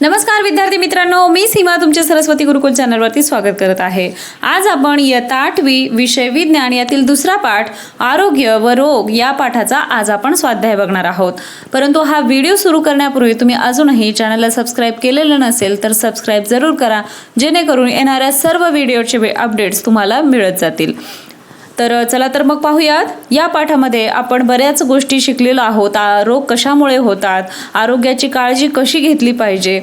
नमस्कार विद्यार्थी मित्रांनो मी सीमा तुमच्या सरस्वती गुरुकुल चॅनलवरती स्वागत करत आहे. आज आपण इयत्ता आठवी विषय विज्ञान यातील दुसरा पाठ आरोग्य व रोग या पाठाचा आज आपण स्वाध्याय बघणार आहोत. परंतु हा व्हिडिओ सुरू करण्यापूर्वी तुम्ही अजूनही चॅनलला सबस्क्राईब केलेलं नसेल तर सबस्क्राईब जरूर करा जेणेकरून येणाऱ्या सर्व व्हिडिओचे अपडेट्स तुम्हाला मिळत जातील. तर चला तर मग पाहूयात. या पाठामध्ये आपण बऱ्याच गोष्टी शिकलेलो आहोत. आ- रोग कशामुळे होतात? आरोग्याची काळजी कशी घेतली पाहिजे?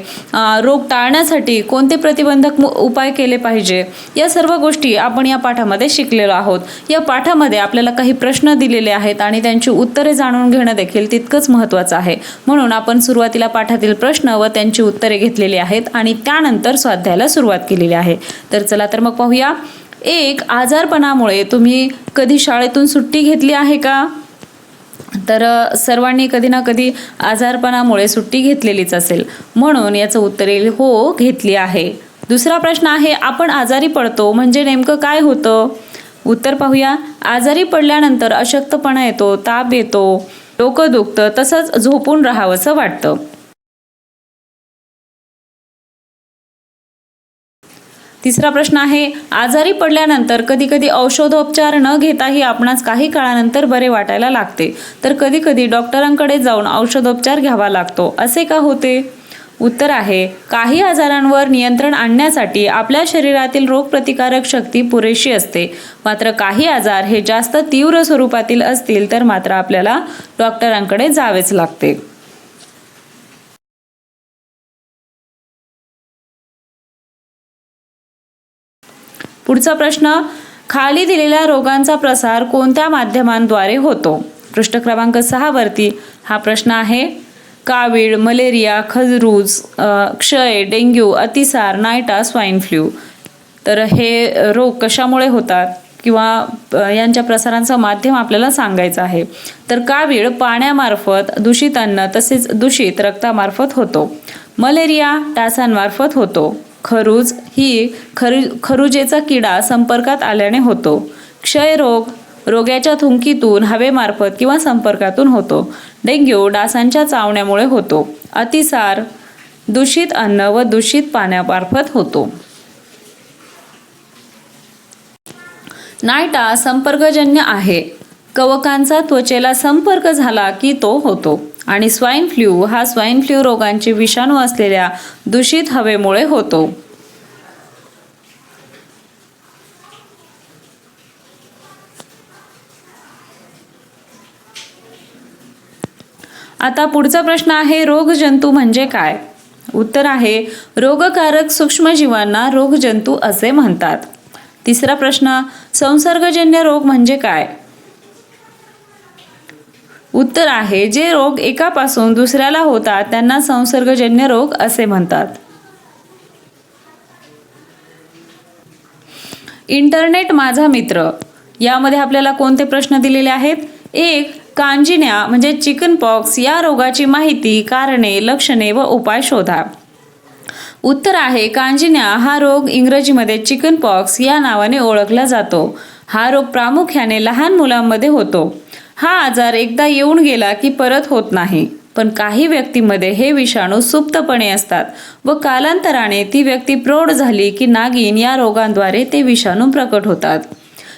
रोग टाळण्यासाठी कोणते प्रतिबंधक उपाय केले पाहिजे? या सर्व गोष्टी आपण या पाठामध्ये शिकलेलो आहोत. या पाठामध्ये आपल्याला काही प्रश्न दिलेले आहेत आणि त्यांची उत्तरे जाणून घेणं देखील तितकंच महत्त्वाचं आहे. म्हणून आपण सुरुवातीला पाठातील प्रश्न व त्यांची उत्तरे घेतलेली आहेत आणि त्यानंतर स्वाध्यायाला सुरुवात केलेली आहे. तर चला तर मग पाहूया. एक आजारपणामुळे तुम्ही कधी शाळेतून सुट्टी घेतली आहे का? तर सर्वांनी कधी ना कधी आजारपणामुळे सुट्टी घेतलेलीच असेल. म्हणून याचं उत्तर येईल हो घेतली आहे. दुसरा प्रश्न आहे आपण आजारी पडतो म्हणजे नेमकं काय होतं? उत्तर पाहूया. आजारी पडल्यानंतर अशक्तपणा येतो ताप येतो डोकं दुखतं तसंच झोपून राहावंसं वाटतं. तिसरा प्रश्न आहे आजारी पडल्यानंतर कधी कधी औषधोपचार न घेताही आपणास काही काळानंतर बरे वाटायला लागते. तर कधी कधी डॉक्टरांकडे जाऊन औषधोपचार घ्यावा लागतो. असे का होते? उत्तर आहे काही आजारांवर नियंत्रण आणण्यासाठी आपल्या शरीरातील रोगप्रतिकारक शक्ती पुरेशी असते. मात्र काही आजार हे जास्त तीव्र स्वरूपातील असतील तर मात्र आपल्याला डॉक्टरांकडे जावेच लागते. पुढचा प्रश्न खाली दिलेल्या रोगांचा प्रसार कोणत्या माध्यमांद्वारे होतो? पृष्ठ क्रमांक सहा वरती हा प्रश्न आहे. कावीळ मलेरिया खजरूज क्षय डेंग्यू अतिसार नायटा स्वाईन फ्लू. तर हे रोग कशामुळे होतात? किंवा यांच्या प्रसारांचं माध्यम आपल्याला सांगायचं आहे. तर कावीळ पाण्यामार्फत दूषित अन्न तसेच दूषित रक्तामार्फत होतो. मलेरिया डासांमार्फत होतो. खरूज ही खरु खरुजेचा किडा संपर्कात आल्याने होतो. क्षयरोग रोग्याच्या थुंकीतून हवेमार्फत किंवा संपर्कातून होतो. डेंग्यू डासांच्या चावण्यामुळे होतो. अतिसार दूषित अन्न व दूषित पाण्यामार्फत होतो. नायटा संपर्कजन्य आहे. कवकांचा त्वचेला संपर्क झाला की तो होतो आणि स्वाईन फ्लू हा स्वाईन फ्लू रोगांचे विषाणू असलेल्या दूषित हवेमुळे होतो. आता पुढचा प्रश्न आहे रोगजंतू म्हणजे काय? उत्तर आहे रोगकारक सूक्ष्मजीवांना रोगजंतू असे म्हणतात. तिसरा प्रश्न संसर्गजन्य रोग म्हणजे काय? उत्तर आहे जे रोग एकापासून दुसऱ्याला होतात त्यांना संसर्गजन्य रोग असे म्हणतात. इंटरनेट माझा मित्र. यामध्ये आपल्याला कोणते प्रश्न दिलेले आहेत? एक कांजिन्या म्हणजे चिकन पॉक्स या रोगाची माहिती कारणे लक्षणे व उपाय शोधा. उत्तर आहे कांजिन्या हा रोग इंग्रजीमध्ये चिकन पॉक्स या नावाने ओळखला जातो. हा रोग प्रामुख्याने लहान मुलांमध्ये होतो. हा आजार एकदा येऊन गेला की परत होत नाही. पण काही व्यक्तीमध्ये हे विषाणू सुप्तपणे असतात व कालांतराने ती व्यक्ती प्रौढ झाली की नागिन या रोगांद्वारे ते विषाणू प्रकट होतात.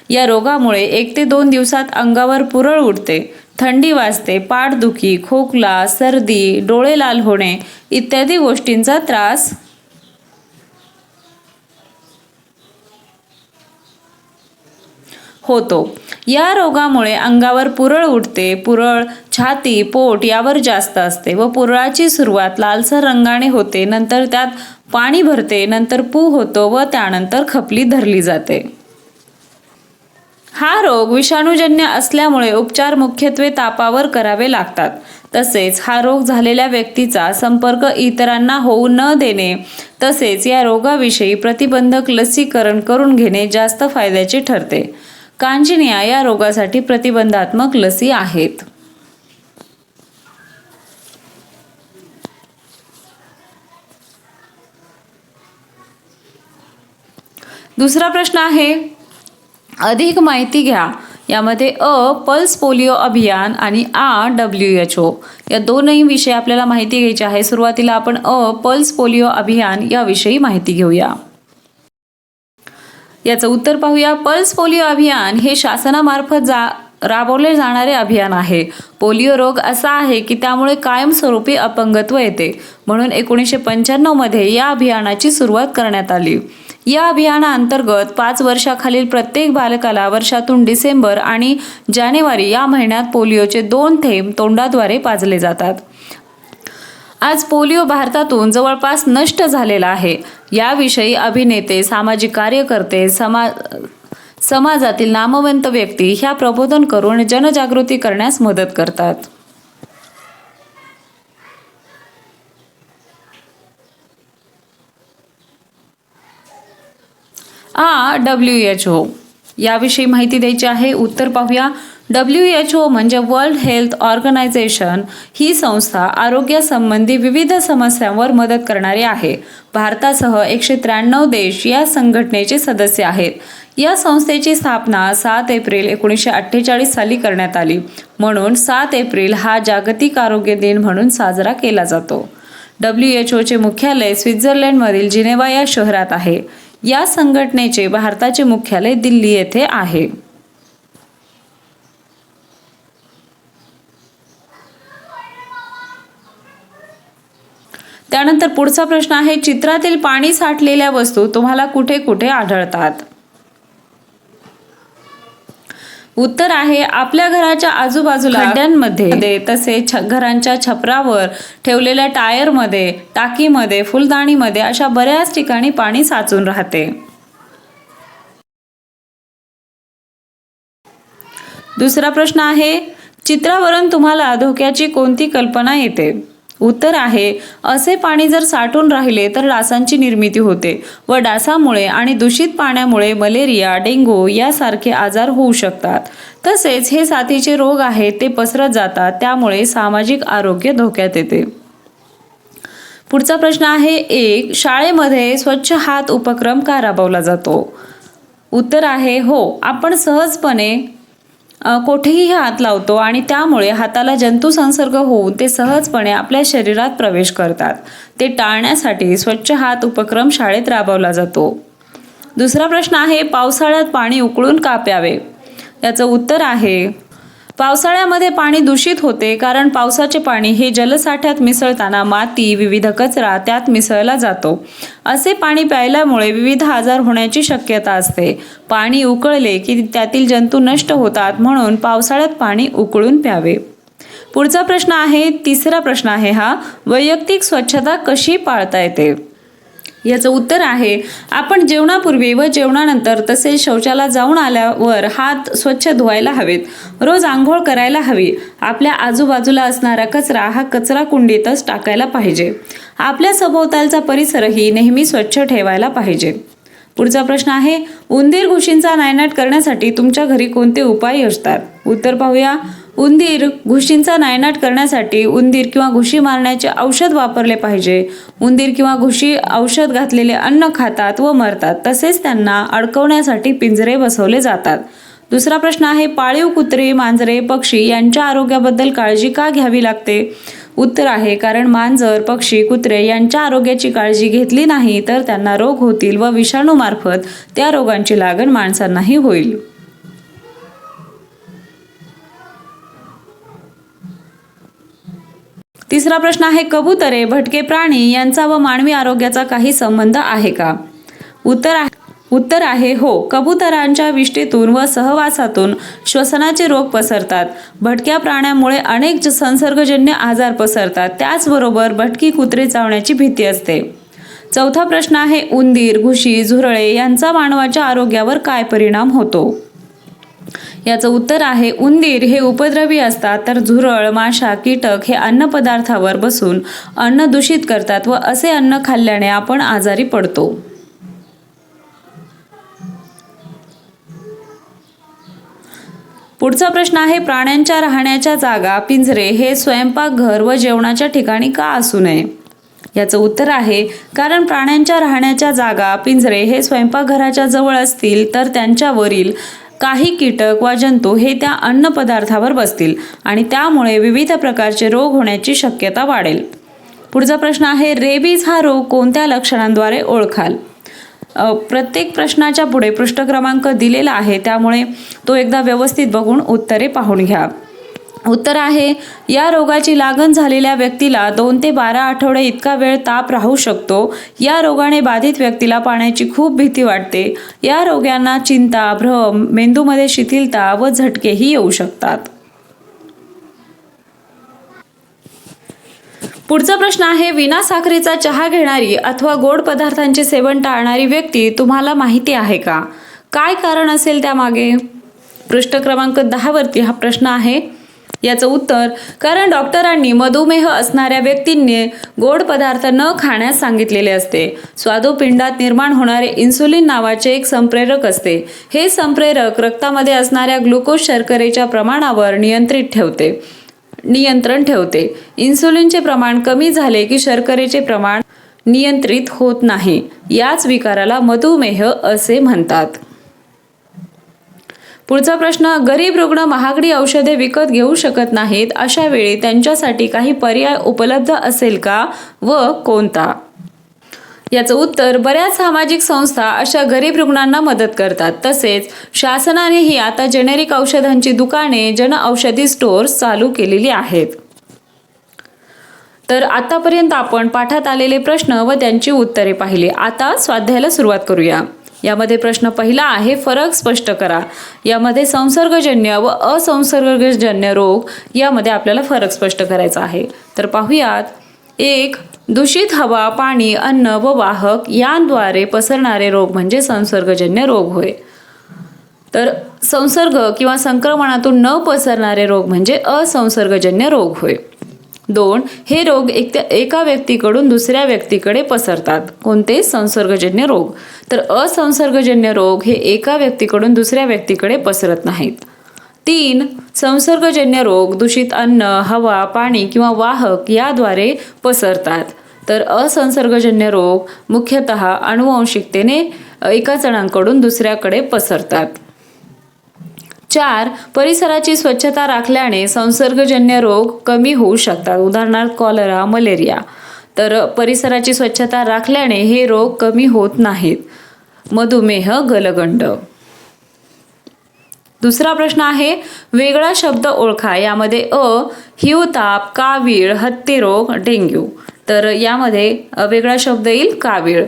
या रोगामुळे एक ते दोन दिवसात अंगावर पुरळ उठते थंडी वाजते पाठदुखी खोकला सर्दी डोळे लाल होणे इत्यादी गोष्टींचा त्रास. होतो. या रोगामुळे अंगावर पुरळ उठते पुरळ छाती पोट यावर जास्त असते व पुरळाची सुरुवात लालसर रंगाने होते. नंतर त्यात पाणी भरते नंतर पू होतो व त्यानंतर खपली धरली जाते. हा रोग विषाणूजन्य असल्यामुळे उपचार मुख्यत्वे तापावर करावे लागतात. तसेच हा रोग झालेल्या व्यक्तीचा संपर्क इतरांना होऊ न देणे तसेच या रोगाविषयी प्रतिबंधक लसीकरण करून घेणे जास्त फायद्याचे ठरते. कांजिनिया या रोगासाठी प्रतिबंधात्मक लसी आहेत. दुसरा प्रश्न आहे अधिक माहिती घ्या. यामध्ये अ पल्स पोलिओ अभियान आणि आ डब्ल्यू एच ओ. या दोनही विषय आपल्याला माहिती घ्यायची आहे. सुरुवातीला आपण अ पल्स पोलिओ अभियान याविषयी माहिती घेऊया. याचं उत्तर पाहूया. पल्स पोलिओ अभियान हे शासनामार्फत जा राबवले जाणारे अभियान आहे. पोलिओ रोग असा आहे की त्यामुळे कायमस्वरूपी अपंगत्व येते. म्हणून एकोणीसशे पंच्याण्णवमध्ये या अभियानाची सुरुवात करण्यात आली. या अभियानाअंतर्गत पाच वर्षाखालील प्रत्येक बालकाला वर्षातून डिसेंबर आणि जानेवारी या महिन्यात पोलिओचे दोन थेंब तोंडाद्वारे पाजले जातात. आज पोलिओ भारतातून जवळपास नष्ट झालेला आहे. याविषयी अभिनेते सामाजिक कार्यकर्ते समा समाजातील नामवंत व्यक्ती ह्या प्रबोधन करून जनजागृती करण्यास मदत करतात. आ डब्ल्यू एच ओ याविषयी माहिती द्यायची आहे उत्तर पाहूया. डब्ल्यू एच ओ म्हणजे वर्ल्ड हेल्थ ऑर्गनायझेशन ही संस्था आरोग्यासंबंधी विविध समस्यांवर मदत करणारी आहे. भारतासह एकशे त्र्याण्णव देश या संघटनेचे सदस्य आहेत. या संस्थेची स्थापना सात एप्रिल एकोणीसशे अठ्ठेचाळीस साली करण्यात आली. म्हणून सात एप्रिल हा जागतिक आरोग्य दिन म्हणून साजरा केला जातो. डब्ल्यू एच ओचे मुख्यालय स्वित्झर्लंडमधील जिनेवा या शहरात आहे. या संघटनेचे भारताचे मुख्यालय दिल्ली येथे आहे. त्यानंतर पुढचा प्रश्न आहे चित्रातील पाणी साठलेल्या वस्तू तुम्हाला कुठे कुठे आढळतात? उत्तर आहे आपल्या घराच्या आजूबाजूला खड्ड्यांमध्ये. तसेच छ- घरांच्या छपरावर ठेवलेल्या टायरमध्ये टाकीमध्ये फुलदाणीमध्ये अशा बऱ्याच ठिकाणी पाणी साचून राहते. दुसरा प्रश्न आहे चित्रावरून तुम्हाला धोक्याची कोणती कल्पना येते? उत्तर आहे असे पाणी जर साठून राहिले तर डासांची निर्मिती होते व डासामुळे आणि दूषित पाण्यामुळे मलेरिया डेंगू यासारखे आजार होऊ शकतात. तसेच हे साथीचे रोग आहेत ते पसरत जातात त्यामुळे सामाजिक आरोग्य धोक्यात येते. पुढचा प्रश्न आहे एक शाळेमध्ये स्वच्छ हात उपक्रम का राबवला जातो? उत्तर आहे हो आपण सहजपणे कोठेही हात लावतो आणि त्यामुळे हाताला जंतू संसर्ग होऊन ते सहजपणे आपल्या शरीरात प्रवेश करतात. ते टाळण्यासाठी स्वच्छ हात उपक्रम शाळेत राबवला जातो. दुसरा प्रश्न आहे पावसाळ्यात पाणी उकळून का प्यावे याचं उत्तर आहे पावसाळ्यामध्ये पाणी दूषित होते कारण पावसाचे पाणी हे जलसाठ्यात मिसळताना माती विविध कचरा त्यात मिसळला जातो. असे पाणी प्यायल्यामुळे विविध आजार होण्याची शक्यता असते. पाणी उकळले की त्यातील जंतू नष्ट होतात म्हणून पावसाळ्यात पाणी उकळून प्यावे. पुढचा प्रश्न आहे तिसरा प्रश्न आहे हा वैयक्तिक स्वच्छता कशी पाळता येते? याचं उत्तर आहे आपण जेवणापूर्वी व जेवणानंतर तसेच शौचाला जाऊन आल्यावर हात स्वच्छ धुवायला हवेत. रोज आंघोळ करायला हवी. आपल्या आजूबाजूला असणारा कचरा हा कचरा कुंडीतच टाकायला पाहिजे. आपल्या सभोवतालचा परिसरही नेहमी स्वच्छ ठेवायला पाहिजे. पुढचा प्रश्न आहे उंदीर घुशींचा नायनाट करण्यासाठी तुमच्या घरी कोणते उपाय असतात? उत्तर पाहूया. उंदीर घुशींचा नायनाट करण्यासाठी उंदीर किंवा घुशी मारण्याचे औषध वापरले पाहिजे. उंदीर किंवा घुशी औषध घातलेले अन्न खातात व मरतात तसेच त्यांना अडकवण्यासाठी पिंजरे बसवले जातात. दुसरा प्रश्न आहे पाळीव कुत्रे मांजरे पक्षी यांच्या आरोग्याबद्दल काळजी का घ्यावी लागते? उत्तर आहे कारण मांजर पक्षी कुत्रे यांच्या आरोग्याची काळजी घेतली नाही तर त्यांना रोग होतील व विषाणूमार्फत त्या रोगांची लागण माणसांनाही होईल. तिसरा प्रश्न आहे कबुतरे भटके प्राणी यांचा व मानवी आरोग्याचा काही संबंध आहे का? उत्तर आहे उत्तर आहे हो. कबुतरांच्या विष्टीतून व सहवासातून श्वसनाचे रोग पसरतात. भटक्या प्राण्यामुळे अनेक संसर्गजन्य आजार पसरतात. त्याचबरोबर भटकी कुत्रे चावण्याची भीती असते. चौथा प्रश्न आहे उंदीर घुशी झुरळे यांचा मानवाच्या आरोग्यावर काय परिणाम होतो? याचं उत्तर आहे उंदीर हे उपद्रवी असतात तर झुरळ माशा कीटक हे अन्नपदार्थावर बसून अन्न दूषित करतात व असे अन्न खाल्ल्याने आपण आजारी पडतो. पुढचा प्रश्न आहे प्राण्यांच्या राहण्याच्या जागा पिंजरे हे स्वयंपाकघर व जेवणाच्या ठिकाणी का असू नये? याचं उत्तर आहे कारण प्राण्यांच्या राहण्याच्या जागा पिंजरे हे स्वयंपाकघराच्या जवळ असतील तर त्यांच्यावरील काही कीटक वा जंतू हे त्या अन्न पदार्थावर बसतील आणि त्यामुळे विविध प्रकारचे रोग होण्याची शक्यता वाढेल. पुढचा प्रश्न आहे रेबीज हा रोग कोणत्या लक्षणांद्वारे ओळखाल? प्रत्येक प्रश्नाच्या पुढे पृष्ठ क्रमांक दिलेला आहे त्यामुळे तो एकदा व्यवस्थित बघून उत्तरे पाहून घ्या. उत्तर आहे या रोगाची लागण झालेल्या व्यक्तीला दोन ते बारा आठवडे इतका वेळ ताप राहू शकतो. या रोगाने बाधित व्यक्तीला पाण्याची खूप भीती वाटते. या रोग्यांना चिंता भ्रम मेंदूमध्ये शिथिलता व झटकेही येऊ शकतात. पुढचा प्रश्न आहे विना साखरेचा चहा घेणारी अथवा गोड पदार्थांचे सेवन टाळणारी व्यक्ती तुम्हाला माहिती आहे का? काय कारण असेल त्यामागे? पृष्ठ क्रमांक दहावरती हा प्रश्न आहे. याचं उत्तर कारण डॉक्टरांनी मधुमेह असणाऱ्या व्यक्तींनी गोड पदार्थ न खाण्यास सांगितलेले असते. स्वादुपिंडात निर्माण होणारे इन्सुलिन नावाचे एक संप्रेरक असते. हे संप्रेरक रक्तामध्ये असणाऱ्या ग्लुकोज शर्करेच्या प्रमाणावर नियंत्रित ठेवते. नियंत्रण ठेवते. इन्सुलिनचे प्रमाण कमी झाले की शर्करेचे प्रमाण नियंत्रित होत नाही. याच विकाराला मधुमेह असे म्हणतात. पुढचा प्रश्न गरीब रुग्ण महागडी औषधे विकत घेऊ शकत नाहीत अशा वेळी त्यांच्यासाठी काही पर्याय उपलब्ध असेल का व कोणता? याचं उत्तर बऱ्याच सामाजिक संस्था अशा गरीब रुग्णांना मदत करतात. तसेच शासनानेही आता जेनेरिक औषधांची दुकाने जन औषधी स्टोअर्स चालू केलेली आहेत. तर आतापर्यंत आपण पाठात आलेले प्रश्न व त्यांची उत्तरे पाहिली. आता स्वाध्यायाला सुरुवात करूया. यामध्ये प्रश्न पहिला आहे फरक स्पष्ट करा. यामध्ये संसर्गजन्य व असंसर्गजन्य रोग यामध्ये आपल्याला फरक स्पष्ट करायचा आहे. तर पाहूयात एक दूषित हवा पाणी अन्न व वाहक यांद्वारे पसरणारे रोग म्हणजे संसर्गजन्य रोग होय. तर संसर्ग किंवा संक्रमणातून न पसरणारे रोग म्हणजे असंसर्गजन्य रोग होय. दोन हे रोग एक एका व्यक्तीकडून दुसऱ्या व्यक्तीकडे पसरतात. कोणते संसर्गजन्य रोग. तर असंसर्गजन्य रोग हे एका व्यक्तीकडून दुसऱ्या व्यक्तीकडे पसरत नाहीत. तीन संसर्गजन्य रोग दूषित अन्न हवा पाणी किंवा वाहक याद्वारे पसरतात. तर असंसर्गजन्य रोग मुख्यतः अनुवंशिकतेने एका जणांकडून दुसऱ्याकडे पसरतात. चार परिसराची स्वच्छता राखल्याने संसर्गजन्य रोग कमी होऊ शकतात. उदाहरणार्थ कॉलरा मलेरिया. तर परिसराची स्वच्छता राखल्याने हे रोग कमी होत नाहीत. मधुमेह गलगंड. दुसरा प्रश्न आहे वेगळा शब्द ओळखा. यामध्ये अ हिवताप कावीळ हत्तीरोग डेंग्यू. तर यामध्ये वेगळा शब्द येईल कावीळ.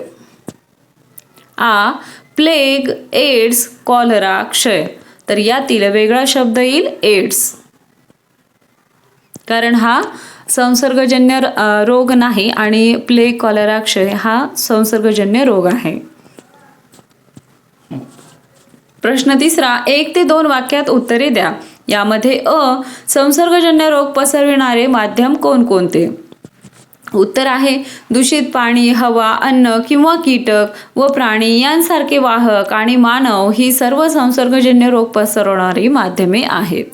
आ प्लेग एड्स कॉलरा क्षय. तर यातील वेगळा शब्द येईल एड्स. कारण हा संसर्गजन्य रोग नाही आणि प्लेग कॉलरा क्षय हा संसर्गजन्य रोग आहे. प्रश्न तिसरा एक ते दोन वाक्यात उत्तरे द्या. यामध्ये अ संसर्गजन्य रोग पसरविणारे माध्यम कोणकोणते? उत्तर आहे दूषित पाणी हवा अन्न किंवा कीटक व प्राणी यांसारखे वाहक आणि मानव ही सर्व संसर्गजन्य रोग पसरवणारी माध्यमे आहेत.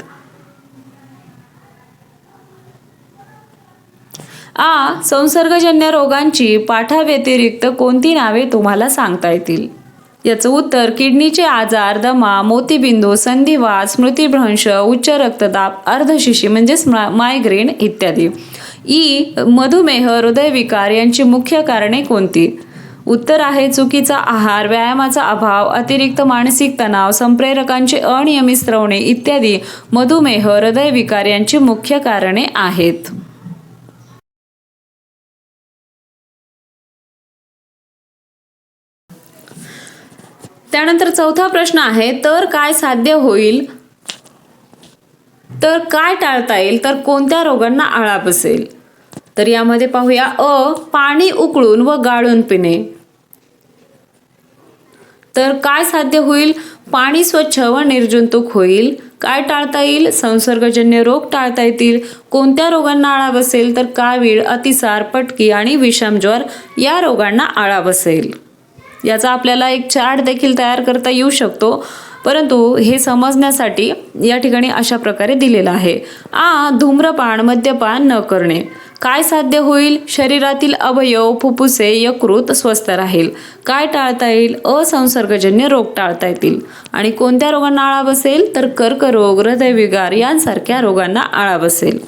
आ संसर्गजन्य रोगांची पाठाव्यतिरिक्त कोणती नावे तुम्हाला सांगता येतील? याचं उत्तर किडनीचे आजार दमा मोतीबिंदू संधिवात स्मृतिभ्रंश उच्च रक्तदाब अर्धशिशी म्हणजेच मायग्रेन इत्यादी. ई मधुमेह हृदयविकार यांची मुख्य कारणे कोणती? उत्तर आहे चुकीचा आहार व्यायामाचा अभाव अतिरिक्त मानसिक तणाव संप्रेरकांचे अनियमित स्रवणे इत्यादी. मधुमेह हृदयविकार यांची मुख्य कारणे आहेत. त्यानंतर चौथा प्रश्न आहे तर काय साध्य होईल? तर काय टाळता येईल? तर कोणत्या रोगांना आळा बसेल? तर यामध्ये पाहूया. अ पाणी उकळून व गाळून पिणे. तर काय साध्य होईल? पाणी स्वच्छ व निर्जंतुक होईल. काय टाळता येईल? संसर्गजन्य रोग टाळता येतील. कोणत्या रोगांना आळा बसेल? तर कावीळ अतिसार पटकी आणि विषमज्वर या रोगांना आळा बसेल. याचा आपल्याला एक चार्ट देखील तयार करता येऊ शकतो. परंतु हे समजण्यासाठी या ठिकाणी अशा प्रकारे दिलेलं आहे. आ धूम्रपान मद्यपान न करणे. काय साध्य होईल? शरीरातील अवयव फुफ्फुसे यकृत स्वस्थ राहील. काय टाळता येईल? असंसर्गजन्य रोग टाळता येतील. आणि कोणत्या रोगांना आळा बसेल? तर कर्करोग हृदयविकार यांसारख्या रोगांना आळा बसेल.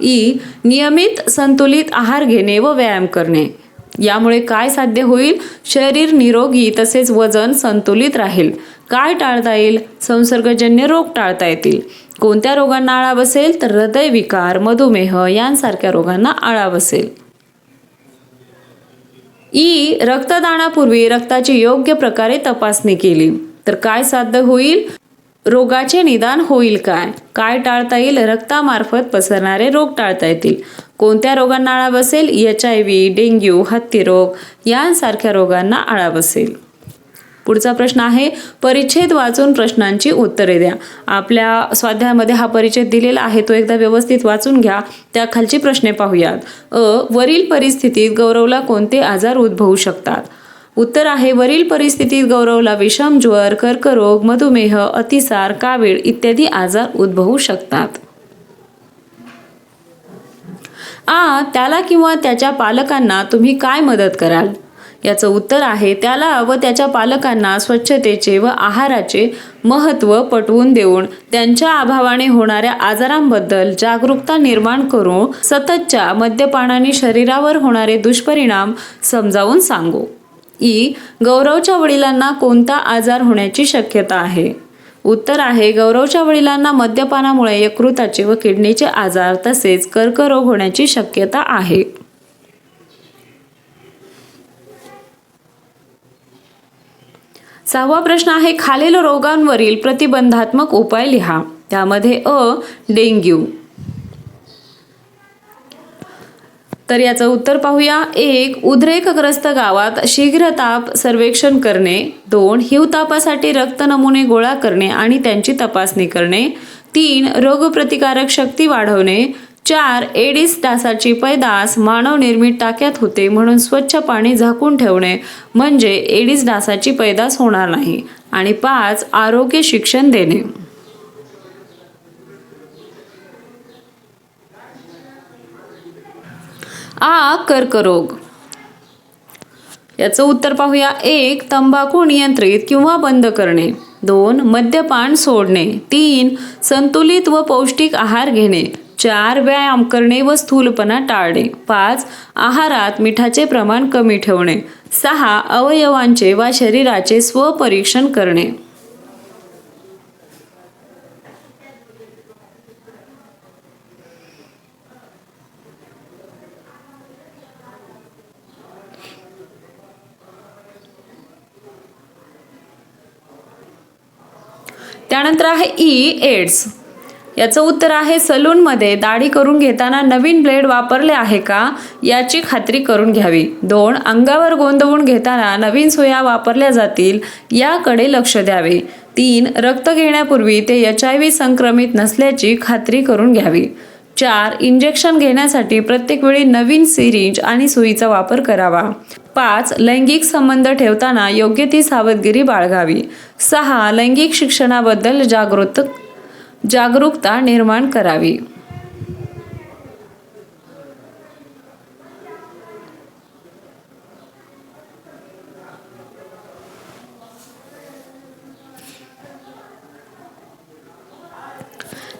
ई नियमित संतुलित आहार घेणे व व्यायाम करणे. यामुळे काय साध्य होईल? शरीर निरोगी तसेच वजन संतुलित राहील. काय टाळता येईल? संसर्गजन्य रोग टाळता येतील. कोणत्या रोगांना आळा बसेल? तर हृदयविकार मधुमेह यांसारख्या रोगांना आळा बसेल. ई. रक्तदानापूर्वी रक्ताची योग्य प्रकारे तपासणी केली. तर काय साध्य होईल? रोगाचे निदान होईल काय? काय टाळता येईल? रक्तामार्फत पसरणारे रोग टाळता येतील. कोणत्या रोगांना आळा बसेल? एच आय व्ही डेंग्यू हत्तीरोग यांसारख्या रोगांना आळा बसेल. पुढचा प्रश्न आहे परिच्छेद वाचून प्रश्नांची उत्तरे द्या. आपल्या स्वाध्यायामध्ये हा परिच्छेद दिलेला आहे तो एकदा व्यवस्थित वाचून घ्या. त्या खालची प्रश्ने पाहूयात. अ वरील परिस्थितीत गौरवला कोणते आजार उद्भवू शकतात? उत्तर आहे वरील परिस्थितीत गौरवला विषम ज्वर कर्करोग मधुमेह अतिसार कावीळ इत्यादी आजार उद्भवू शकतात. आ त्याला किंवा त्याच्या पालकांना तुम्ही काय मदत कराल? याचं उत्तर आहे त्याला व त्याच्या पालकांना स्वच्छतेचे व आहाराचे महत्त्व पटवून देऊन त्यांच्या अभावाने होणाऱ्या आजारांबद्दल जागरूकता निर्माण करून सततच्या मद्यपानाने शरीरावर होणारे दुष्परिणाम समजावून सांगू. ई गौरवच्या वडिलांना कोणता आजार होण्याची शक्यता आहे? उत्तर आहे गौरवच्या वडिलांना मद्यपानामुळे यकृताचे व किडनीचे आजार तसेच कर्करोग होण्याची शक्यता आहे. सहावा प्रश्न आहे खालील रोगांवरील प्रतिबंधात्मक उपाय लिहा. त्यामध्ये अ डेंग्यू. तर याचं उत्तर पाहूया. एक उद्रेकग्रस्त गावात शीघ्र ताप सर्वेक्षण करणे. दोन हिवतापासाठी रक्त नमुने गोळा करणे आणि त्यांची तपासणी करणे. तीन रोगप्रतिकारक शक्ती वाढवणे. चार एडिस डासाची पैदास मानव निर्मित टाक्यात होते म्हणून स्वच्छ पाणी झाकून ठेवणे. म्हणजे एडिस डासाची पैदास होणार नाही. आणि पाच आरोग्य शिक्षण देणे. आ कर्करोग. याचं उत्तर पाहूया. एक तंबाखू नियंत्रित किंवा बंद करणे. दोन मद्यपान सोडणे. तीन संतुलित व पौष्टिक आहार घेणे. चार व्यायाम करणे व स्थूलपणा टाळणे. पाच आहारात मिठाचे प्रमाण कमी ठेवणे. सहा अवयवांचे वा शरीराचे स्वपरीक्षण करणे. त्यानंतर आहे e, ई एड्स याचं उत्तर आहे सलूनमध्ये दाढी करून घेताना नवीन ब्लेड वापरले आहे का? याची खात्री करून घ्यावी. दोन अंगावर गोंदवून घेताना नवीन सोया वापरल्या जातील याकडे लक्ष द्यावे. तीन रक्त घेण्यापूर्वी ते एच आय व्ही संक्रमित नसल्याची खात्री करून घ्यावी. चार इंजेक्शन घेण्यासाठी प्रत्येक वेळी नवीन सिरिंज आणि सुईचा वापर करावा. पाच लैंगिक संबंध ठेवताना योग्य ती सावधगिरी बाळगावी. सहा लैंगिक शिक्षणाबद्दल जागृत जागरूकता निर्माण करावी.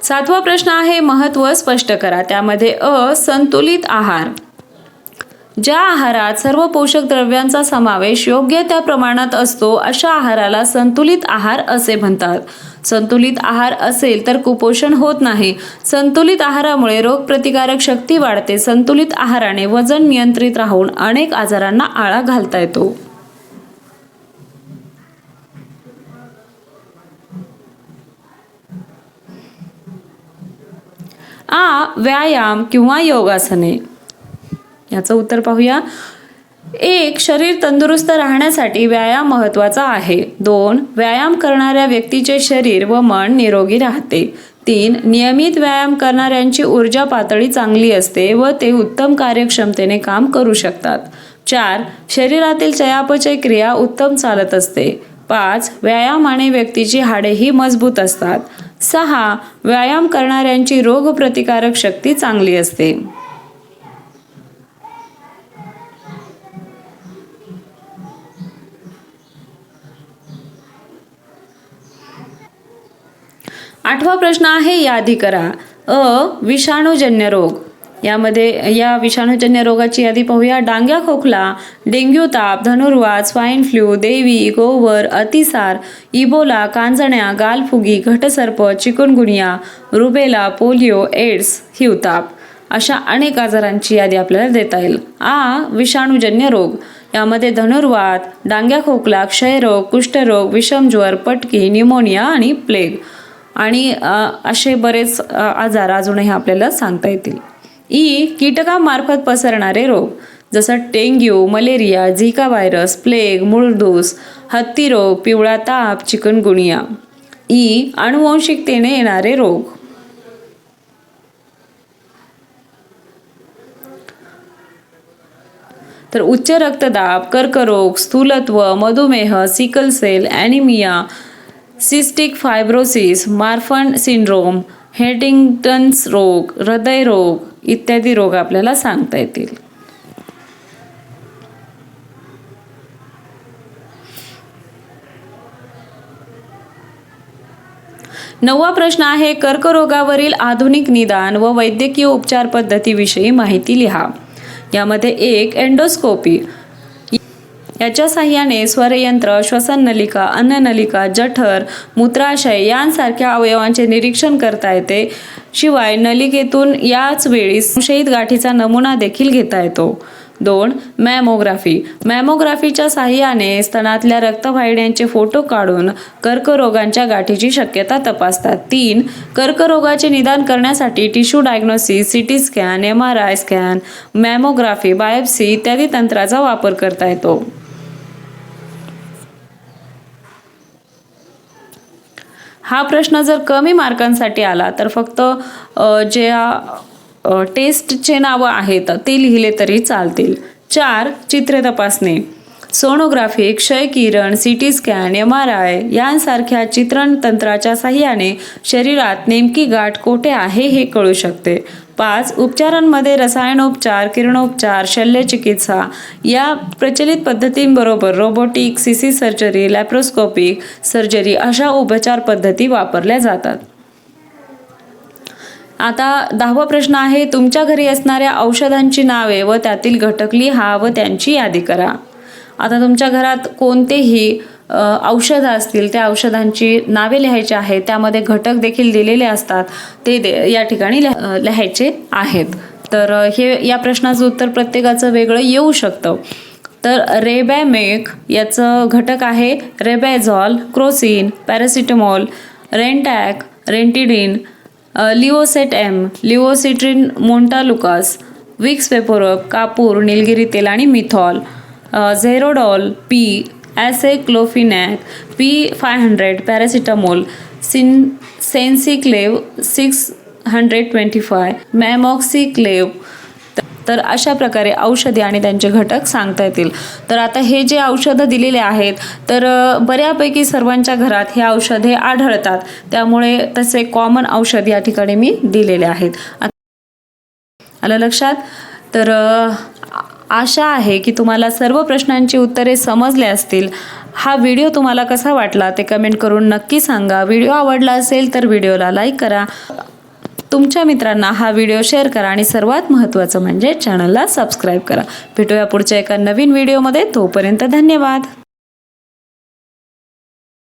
सातवा प्रश्न आहे महत्त्व स्पष्ट करा. त्यामध्ये अ संतुलित आहार. ज्या आहारात सर्व पोषक द्रव्यांचा समावेश योग्य त्या प्रमाणात असतो अशा आहाराला संतुलित आहार असे म्हणतात. संतुलित आहार असेल तर कुपोषण होत नाही. संतुलित आहारामुळे रोगप्रतिकारक शक्ती वाढते. संतुलित आहाराने वजन नियंत्रित राहून अनेक आजारांना आळा घालता येतो. आ व्यायाम किंवा योगासने. याचं उत्तर पाहूया. एक शरीर तंदुरुस्त राहण्यासाठी व्यायाम महत्त्वाचा आहे. दोन व्यायाम करणाऱ्या व्यक्तीचे शरीर व मन निरोगी राहते. तीन नियमित व्यायाम करणाऱ्यांची ऊर्जा पातळी चांगली असते व ते उत्तम कार्यक्षमतेने काम करू शकतात. चार शरीरातील चयापचय क्रिया उत्तम चालत असते. पाच व्यायामाने व्यक्तीची हाडेही मजबूत असतात. सहा व्यायाम करणाऱ्यांची रोगप्रतिकारक शक्ती चांगली असते. आठवा प्रश्न आहे यादी करा. अ विषाणूजन्य रोग. यामध्ये या विषाणूजन्य रोगाची यादी पाहूया. डांग्या खोकला डेंग्यू ताप धनुर्वात स्वाईन फ्लू देवी गोवर अतिसार इबोला कांजण्या गालफुगी घटसर्प चिकनगुनिया रुबेला पोलिओ एड्स हिवताप अशा अनेक आजारांची यादी आपल्याला देता येईल. आ विषाणूजन्य रोग. यामध्ये धनुर्वात डांग्या खोकला क्षयरोग कुष्ठरोग विषमज्वर पटकी न्युमोनिया आणि प्लेग. आणि असे बरेच आजार अजूनही आपल्याला सांगता येतील. ई कीटकांमार्फत पसरणारे रोग जसं dengue malaria Zika virus plague मूळदूस हत्ती रोग पिवळा ताप चिकनगुनिया. ई अनुवंशिकतेने येणारे रोग. तर उच्च रक्तदाब कर्करोग स्थूलत्व मधुमेह sickle cell anaemia cystic fibrosis Marfan syndrome Huntington's रोग हृदयरोग इत्यादी रोग आपल्याला सांगता येतील. नववा प्रश्न आहे कर्करोगावरील आधुनिक निदान व वैद्यकीय उपचार पद्धतीविषयी माहिती लिहा. यामध्ये एक एंडोस्कोपी याच्या साह्याने स्वरयंत्र श्वसन नलिका अन्ननलिका जठर मूत्राशय यांसारख्या अवयवांचे निरीक्षण करता येते. शिवाय नलिकेतून याच वेळी संशयित गाठीचा नमुना देखील घेता येतो. दोन मॅमोग्राफी. मॅमोग्राफीच्या साह्याने स्तनातल्या रक्तवाहिन्यांचे फोटो काढून कर्करोगांच्या गाठीची शक्यता तपासतात. तीन कर्करोगाचे निदान करण्यासाठी tissue diagnosis C T scan M R I scan mammography biopsy इत्यादी तंत्राचा वापर करता येतो. हा प्रश्न जर कमी मार्कांसाठी आला तर फक्त जे ज्या टेस्टचे नावं आहेत ते लिहिले तरी चालतील. चार चित्र तपासणे. सोनोग्राफी क्षय किरण C T scan M R I यांसारख्या चित्रण तंत्राच्या साह्याने शरीरात नेमकी गाठ कोठे आहे हे कळू शकते. पाच उपचारांमध्ये रसायनोपचार किरणोपचार शल्यचिकित्सा या प्रचलित पद्धतींबरोबर robotic CC surgery laparoscopic surgery अशा उपचार पद्धती वापरल्या जातात. आता दहावा प्रश्न आहे तुमच्या घरी असणाऱ्या औषधांची नावे व त्यातील घटक लिहा व त्यांची यादी करा. आता तुमच्या घरात कोणतेही औषधं असतील त्या औषधांची नावे लिहायची आहेत त्यामध्ये घटक देखील दिलेले असतात ते दे या ठिकाणी लिहायचे आहेत. तर हे या प्रश्नाचं उत्तर प्रत्येकाचं वेगळं येऊ शकतं. तर रेबॅमेक याचं घटक आहे रेबॅझॉल Crocin paracetamol Rantac ranitidine लिओसेट M लिओसिट्रिन montelukast Vicks VapoRub कापूर निलगिरी तेल आणि menthol Zerodol P aceclofenac P five hundred paracetamol cin सेन्सिक्लेव six hundred twenty five amoxiclav तर अशा प्रकारे औषधे आणि त्यांचे घटक सांगता येतील. तर आता हे जे औषधं दिलेले आहेत तर बऱ्यापैकी सर्वांच्या घरात हे औषधे आढळतात. त्यामुळे तसे कॉमन औषध या ठिकाणी मी दिलेले आहेत. आलं लक्षात? तर आशा आहे की तुम्हाला सर्व प्रश्नांची उत्तरे समजले असतील. हा व्हिडिओ तुम्हाला कसा वाटला ते कमेंट करून नक्की सांगा. व्हिडिओ आवडला असेल तर व्हिडिओला लाईक करा. तुमच्या मित्रांना हा व्हिडिओ शेअर करा आणि सर्वात महत्त्वाचं म्हणजे चॅनलला सबस्क्राईब करा. भेटूया पुढच्या एका नवीन व्हिडिओमध्ये. तोपर्यंत धन्यवाद.